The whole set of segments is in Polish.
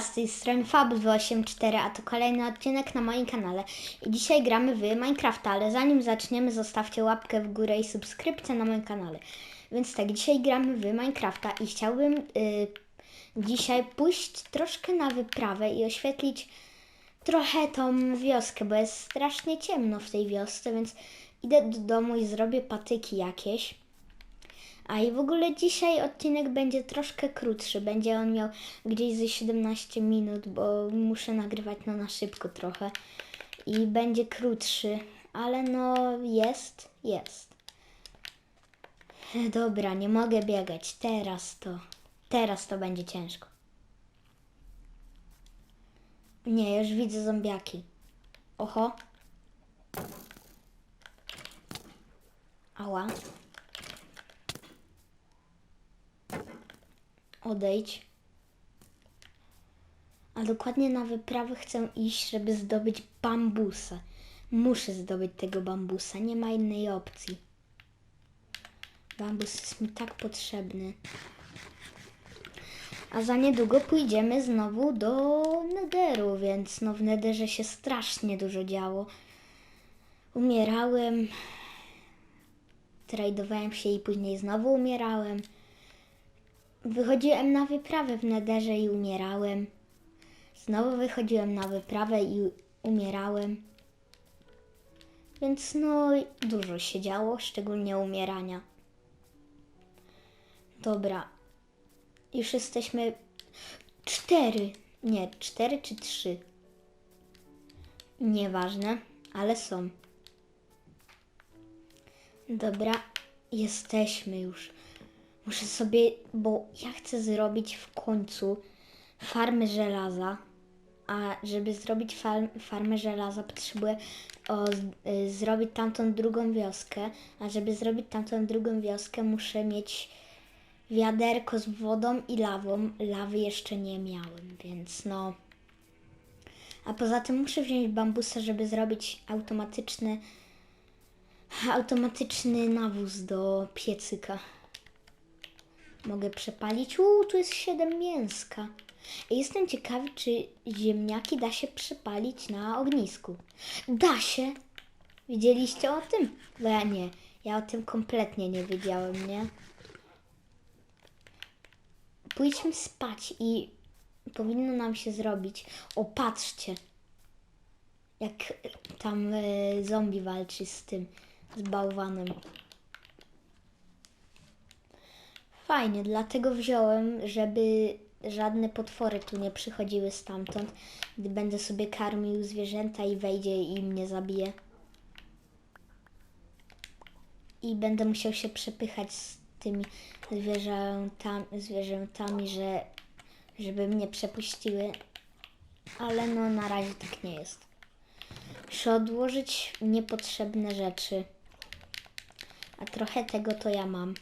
Z tej strony Fab284, a to kolejny odcinek na moim kanale. I dzisiaj gramy w Minecrafta, ale zanim zaczniemy, zostawcie łapkę w górę i subskrypcję na moim kanale. Więc tak, dzisiaj gramy w Minecrafta i chciałbym y, dzisiaj pójść troszkę na wyprawę i oświetlić trochę tą wioskę, bo jest strasznie ciemno w tej wiosce, więc idę do domu i zrobię patyki jakieś. A i w ogóle dzisiaj odcinek będzie troszkę krótszy. Będzie on miał gdzieś ze 17 minut, bo muszę nagrywać no na szybko trochę. I będzie krótszy, ale no jest, jest. Dobra, nie mogę biegać. Teraz to, teraz to będzie ciężko. Nie, już widzę zombiaki. Oho. Ała. Odejdź. A dokładnie na wyprawę chcę iść, żeby zdobyć bambusa. Muszę zdobyć tego bambusa, nie ma innej opcji. Bambus jest mi tak potrzebny. A za niedługo pójdziemy znowu do Nederu, więc no w Nederze się strasznie dużo działo. Umierałem, tradowałem się i później znowu umierałem. Wychodziłem na wyprawę w Nederze i umierałem. Znowu wychodziłem na wyprawę i umierałem. Więc no, dużo się działo, szczególnie umierania. Dobra. Już jesteśmy cztery. Nie, cztery czy trzy. Nieważne, ale są. Dobra, jesteśmy już. Muszę sobie, bo ja chcę zrobić w końcu farmę żelaza. A żeby zrobić fal, farmę żelaza, potrzebuję o, y, zrobić tamtą drugą wioskę. A żeby zrobić tamtą drugą wioskę, muszę mieć wiaderko z wodą i lawą. Lawy jeszcze nie miałem, więc no. A poza tym muszę wziąć bambusa, żeby zrobić automatyczny, automatyczny nawóz do piecyka. Mogę przepalić. Uuu, tu jest 7 mięska. Jestem ciekawy, czy ziemniaki da się przepalić na ognisku. Da się! Widzieliście o tym? Bo ja nie. Ja o tym kompletnie nie wiedziałem, nie? Pójdźmy spać i powinno nam się zrobić. O, patrzcie! Jak tam e, zombie walczy z tym, z bałwanem. Fajnie, dlatego wziąłem, żeby żadne potwory tu nie przychodziły stamtąd, gdy będę sobie karmił zwierzęta i wejdzie i mnie zabije. I będę musiał się przepychać z tymi zwierzętami, zwierzętami że, żeby mnie przepuściły. Ale no na razie tak nie jest. Muszę odłożyć niepotrzebne rzeczy. A trochę tego to ja mam.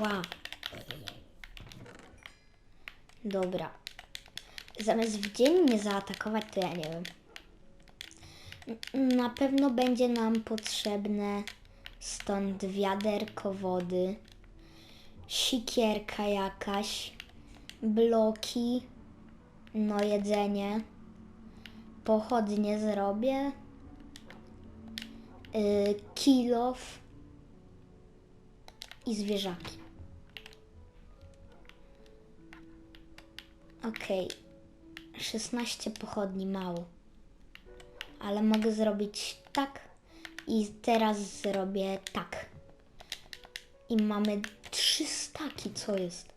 Ła. Dobra. Zamiast w dzień mnie zaatakować, to ja nie wiem. Na pewno będzie nam potrzebne stąd wiaderko wody, sikierka jakaś, bloki, no jedzenie, pochodnie zrobię, yy, kilof i zwierzaki. Okej. 16 pochodni mało. Ale mogę zrobić tak i teraz zrobię tak. I mamy trzy staki, co jest?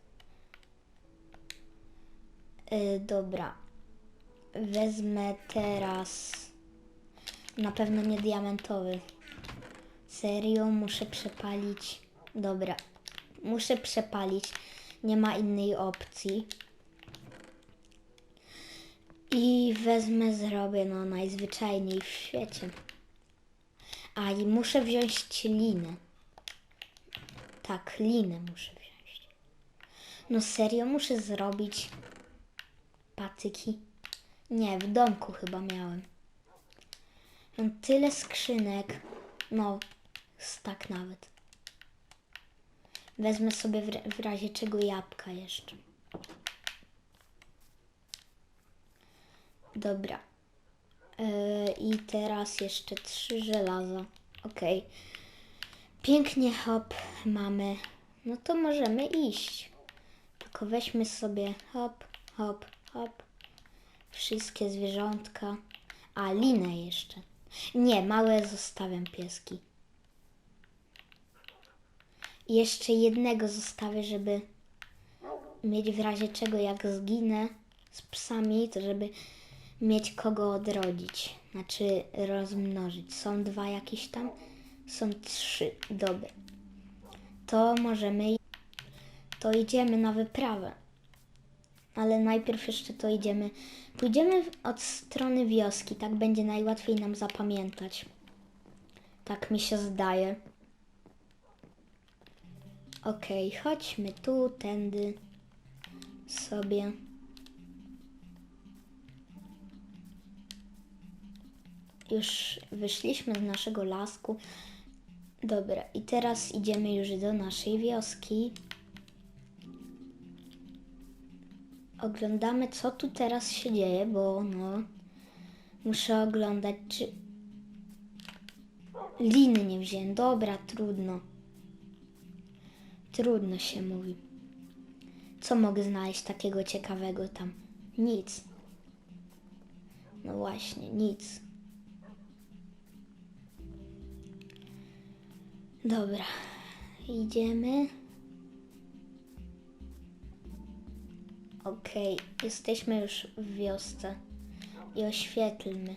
Yy, dobra. Wezmę teraz na pewno nie diamentowy. Serio, muszę przepalić. Dobra. Muszę przepalić. Nie ma innej opcji. I wezmę, zrobię no najzwyczajniej w świecie. A i muszę wziąć linę. Tak, linę muszę wziąć. No serio, muszę zrobić patyki. Nie, w domku chyba miałem. Mam tyle skrzynek. No, tak nawet. Wezmę sobie w, w razie czego jabłka jeszcze. Dobra. Yy, I teraz jeszcze trzy żelaza. Okej. Pięknie, hop, mamy. No to możemy iść. Tylko weźmy sobie hop, hop, hop. Wszystkie zwierzątka. A, linę jeszcze. Nie, małe zostawiam pieski. Jeszcze jednego zostawię, żeby mieć w razie czego jak zginę z psami, to żeby mieć kogo odrodzić. Znaczy rozmnożyć. Są dwa jakieś tam? Są trzy. Dobra. To możemy... To idziemy na wyprawę. Ale najpierw jeszcze to idziemy... Pójdziemy od strony wioski. Tak będzie najłatwiej nam zapamiętać. Tak mi się zdaje. Okej, chodźmy tu, tędy sobie. Już wyszliśmy z naszego lasku. Dobra, i teraz idziemy już do naszej wioski. Oglądamy, co tu teraz się dzieje, bo no. Muszę oglądać, czy. Liny nie wziąłem. Dobra, trudno. Trudno się mówi. Co mogę znaleźć takiego ciekawego tam? Nic. No właśnie, nic. Dobra, idziemy. Okej, jesteśmy już w wiosce i oświetlmy.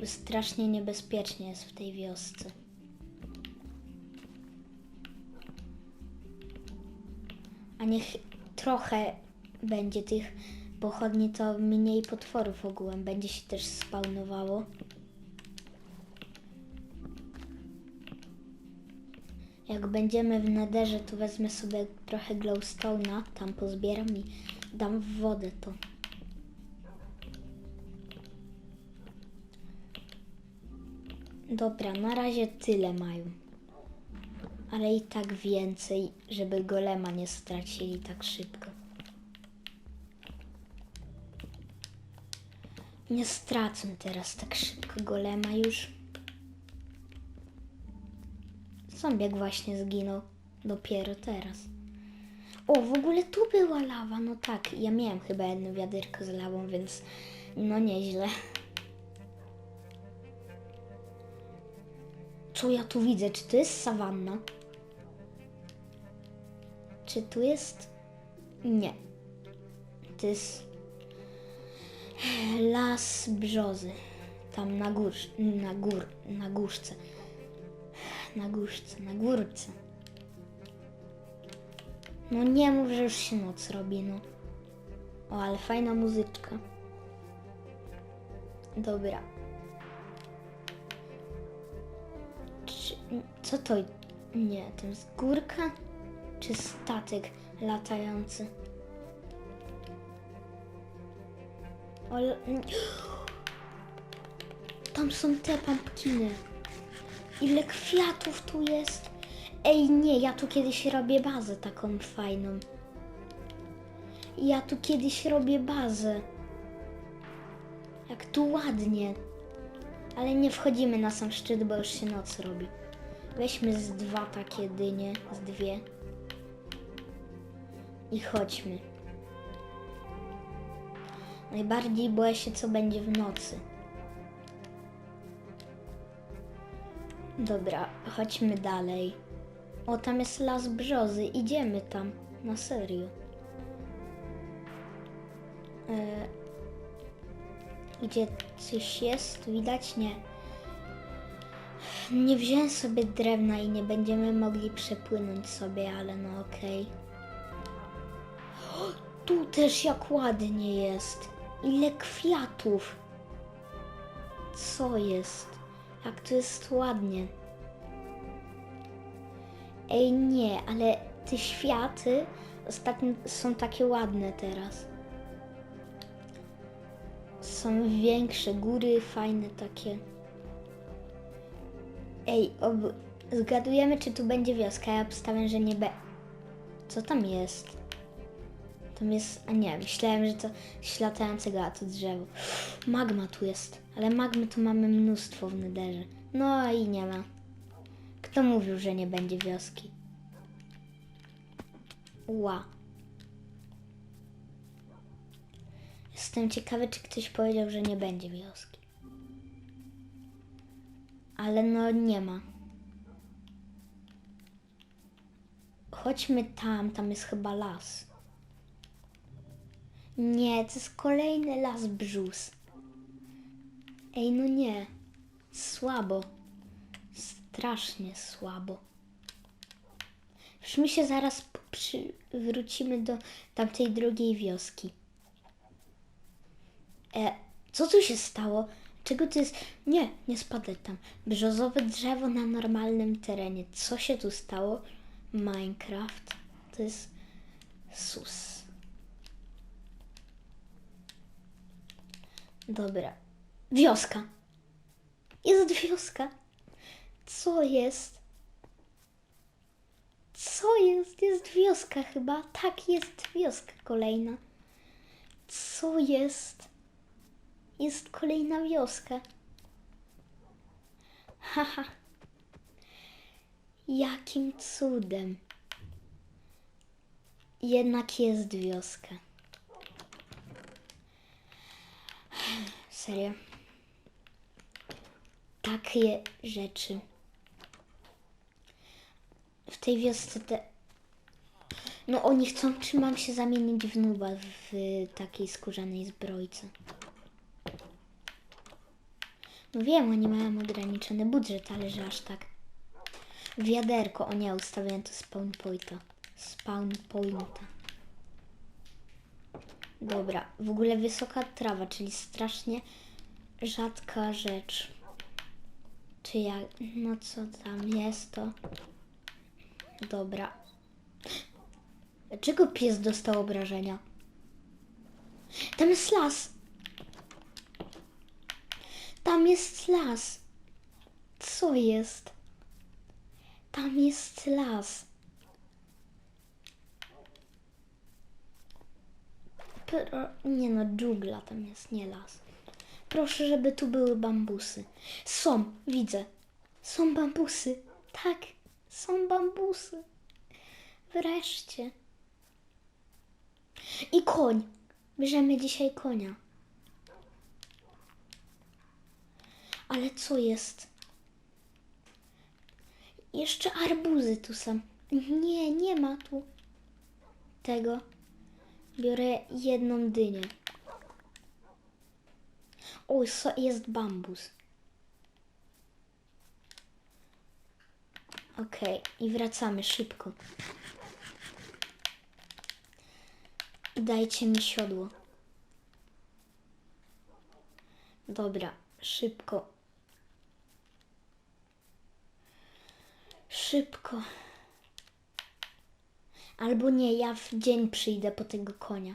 Bo strasznie niebezpiecznie jest w tej wiosce. A niech trochę będzie tych pochodni, to mniej potworów ogółem będzie się też spawnowało. Jak będziemy w nederze, to wezmę sobie trochę glowstone'a, tam pozbieram i dam w wodę to. Dobra, na razie tyle mają. Ale i tak więcej, żeby golema nie stracili tak szybko. Nie stracę teraz tak szybko golema już. Zombiak właśnie zginął. Dopiero teraz. O, w ogóle tu była lawa. No tak, ja miałem chyba jedno wiaderko z lawą, więc no nieźle. Co ja tu widzę? Czy to jest sawanna? Czy tu jest... Nie. To jest las brzozy. Tam na gór... na gór... na górce. Na górce, na górce. No nie mów, że już się noc robi, no. O, ale fajna muzyczka. Dobra. Czy, co to? Nie, to jest górka? Czy statek latający? Ale... Tam są te pumpkiny. Ile kwiatów tu jest? Ej, nie, ja tu kiedyś robię bazę taką fajną. Ja tu kiedyś robię bazę. Jak tu ładnie. Ale nie wchodzimy na sam szczyt, bo już się noc robi. Weźmy z dwa takie dynie, z dwie. I chodźmy. Najbardziej boję się, co będzie w nocy. Dobra, chodźmy dalej. O, tam jest las brzozy. Idziemy tam. Na serio. E, gdzie coś jest? Widać? Nie. Nie wziąłem sobie drewna i nie będziemy mogli przepłynąć sobie, ale no okej. O, Tu też jak ładnie jest. Ile kwiatów. Co jest? Jak tu jest ładnie. Ej, nie, ale te światy ostatnio są takie ładne teraz. Są większe, góry fajne takie. Ej, ob... zgadujemy, czy tu będzie wioska. Ja obstawiam, że nie be. Co tam jest? Tam jest, a nie, myślałem, że to latającego, a to drzewo. Magma tu jest, ale magmy tu mamy mnóstwo w nederze. No i nie ma. Kto mówił, że nie będzie wioski? Ła. Jestem ciekawy, czy ktoś powiedział, że nie będzie wioski. Ale no nie ma. Chodźmy tam, tam jest chyba las. Nie, to jest kolejny las brzus. Ej, no nie. Słabo. Strasznie słabo. Już my się zaraz przy... wrócimy do tamtej drugiej wioski. E, co tu się stało? Czego to jest? Nie, nie spadaj tam. Brzozowe drzewo na normalnym terenie. Co się tu stało? Minecraft. To jest sus. Dobra. Wioska. Jest wioska. Co jest? Co jest? Jest wioska chyba. Tak, jest wioska kolejna. Co jest? Jest kolejna wioska. Haha. Jakim cudem. Jednak jest wioska. Serio. Takie rzeczy. W tej wiosce te... No oni chcą, czy mam się zamienić w nuba w takiej skórzanej zbrojce. No wiem, oni mają ograniczony budżet, ale że aż tak. Wiaderko, o nie, ustawiłem to spawn pointa. Spawn pointa. Dobra, w ogóle wysoka trawa, czyli strasznie rzadka rzecz. Czy ja, no co tam jest to? Dobra. Dlaczego pies dostał obrażenia? Tam jest las. Tam jest las. Co jest? Tam jest las. Pro... Nie no, dżungla tam jest, nie las. Proszę, żeby tu były bambusy. Są, widzę. Są bambusy. Tak, są bambusy. Wreszcie. I koń. Bierzemy dzisiaj konia. Ale co jest? Jeszcze arbuzy tu są. Nie, nie ma tu tego. Biorę jedną dynię. O, jest bambus. Okej, i wracamy szybko. Dajcie mi siodło. Dobra, szybko. Szybko. Albo nie, ja w dzień przyjdę po tego konia.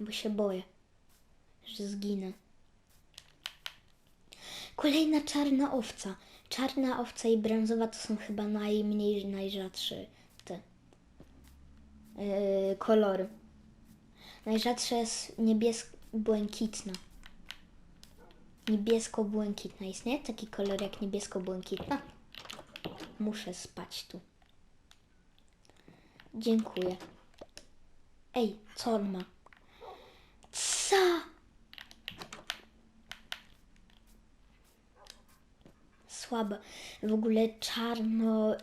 Bo się boję, że zginę. Kolejna czarna owca. Czarna owca i brązowa to są chyba najmniej, najrzadsze te yy, kolory. Najrzadsza jest niebiesko-błękitna. Niebiesko-błękitna. Istnieje taki kolor jak niebiesko-błękitna? Muszę spać tu. Dziękuję. Ej, co on ma? Co? Słabo. W ogóle czarno...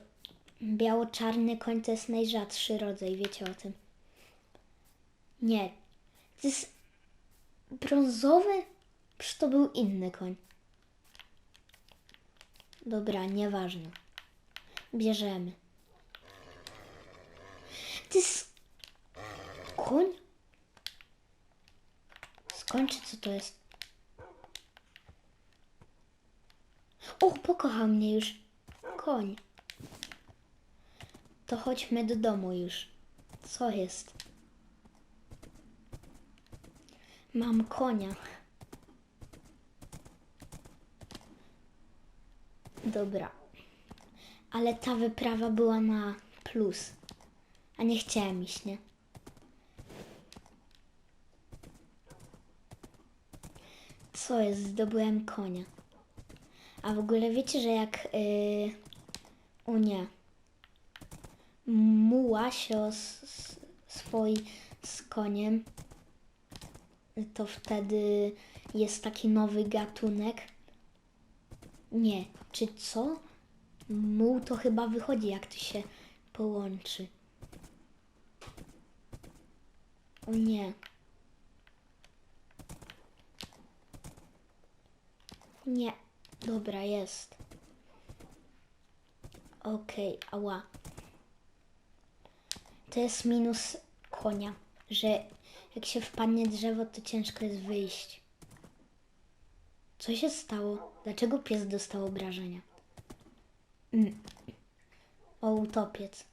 Biało-czarny koń to jest najrzadszy rodzaj, wiecie o tym. Nie. To jest brązowy? Przecież to był inny koń. Dobra, nieważne. Bierzemy. To jest koń? Co to jest? O, pokochał mnie już koń. To chodźmy do domu już. Co jest? Mam konia. Dobra. Ale ta wyprawa była na plus. A nie chciałem iść, nie? Co jest? Zdobyłem konia. A w ogóle wiecie, że jak... Yy... O nie. Muła się swój z koniem, to wtedy jest taki nowy gatunek. Nie, czy co? Muł to chyba wychodzi, jak to się połączy. O nie. Nie. Dobra, jest. Okej, ała. To jest minus konia, że jak się wpadnie drzewo, to ciężko jest wyjść. Co się stało? Dlaczego pies dostał obrażenia? Mm. O, utopiec.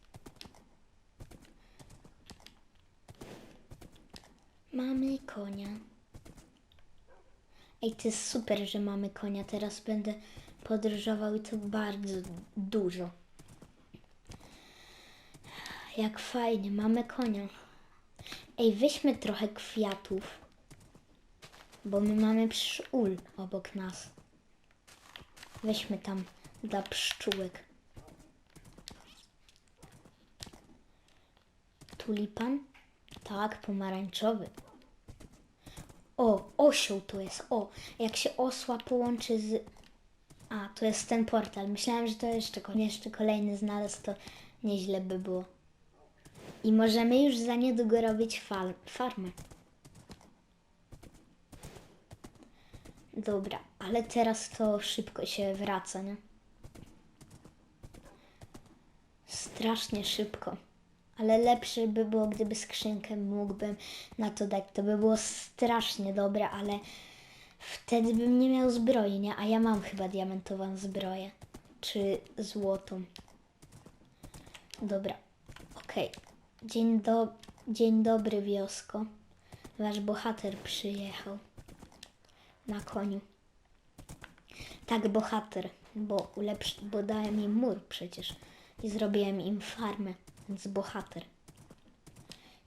Mamy konia. Ej, to jest super, że mamy konia. Teraz będę podróżował i to bardzo dużo. Jak fajnie, mamy konia. Ej, weźmy trochę kwiatów. Bo my mamy pszczół obok nas. Weźmy tam dla pszczółek. Tulipan? Tak, pomarańczowy. O, osioł to jest. O, jak się osła połączy z... A, to jest ten portal. Myślałam, że to jeszcze, jeszcze kolejny znalazł, to nieźle by było. I możemy już za niedługo robić fal- farmę. Dobra, ale teraz to szybko się wraca, nie? Strasznie szybko. Ale lepsze by było, gdyby skrzynkę mógłbym na to dać. To by było strasznie dobre, ale wtedy bym nie miał zbroi, nie? A ja mam chyba diamentową zbroję. Czy złotą. Dobra, okej. Dzień, do... Dzień dobry, wiosko. Wasz bohater przyjechał. Na koniu. Tak, bohater, bo, ulepsz... bo dałem im mur przecież. I zrobiłem im farmę, więc bohater.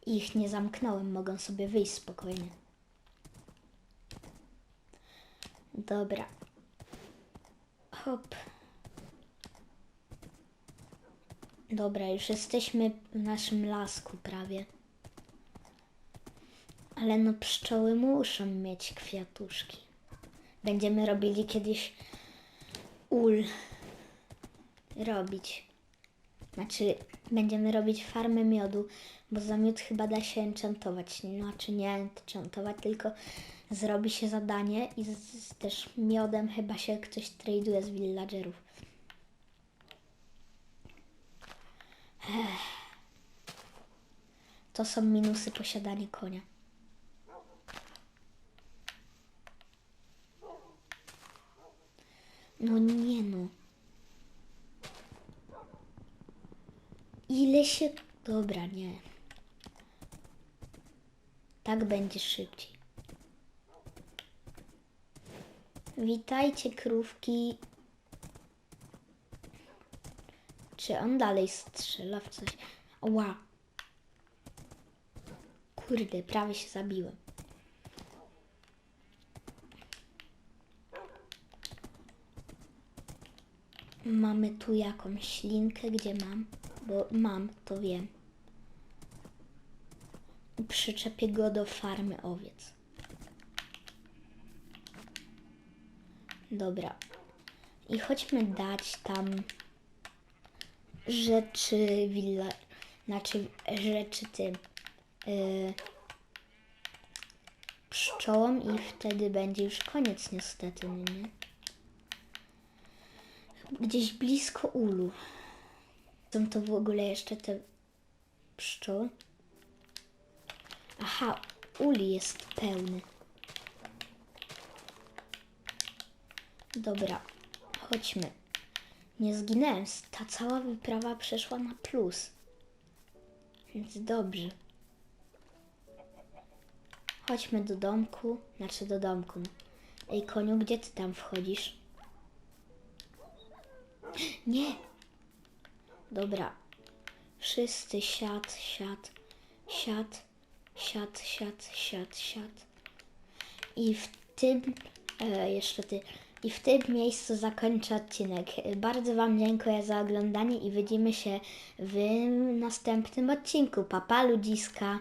Ich nie zamknąłem, mogą sobie wyjść spokojnie. Dobra. Hop. Dobra, już jesteśmy w naszym lasku prawie. Ale no pszczoły muszą mieć kwiatuszki. Będziemy robili kiedyś ul. Robić. Znaczy, będziemy robić farmę miodu, bo za miód chyba da się enchantować. Znaczy nie enchantować, tylko zrobi się zadanie i z, z też miodem chyba się ktoś traduje z villagerów. Ech. To są minusy posiadania konia. No nie no. Ile się... Dobra, nie. Tak będzie szybciej. Witajcie, krówki. Czy on dalej strzela w coś? Ła. Kurde, prawie się zabiłem. Mamy tu jakąś ślinkę, gdzie mam? Bo mam, to wiem. Przyczepię go do farmy owiec. Dobra. I chodźmy dać tam rzeczy willa, znaczy rzeczy tym yy, pszczołom i wtedy będzie już koniec niestety, nie? Gdzieś blisko ulu. Są to w ogóle jeszcze te pszczoły? Aha, uli jest pełny. Dobra, chodźmy. Nie zginąłem. Ta cała wyprawa przeszła na plus. Więc dobrze. Chodźmy do domku. Znaczy do domku. Ej, koniu, gdzie ty tam wchodzisz? Nie! Dobra. Wszyscy siad, siad, siad, siad, siad, siad, siad. I w tym E, jeszcze ty. I w tym miejscu zakończę odcinek. Bardzo Wam dziękuję za oglądanie i widzimy się w następnym odcinku. Papa ludziska.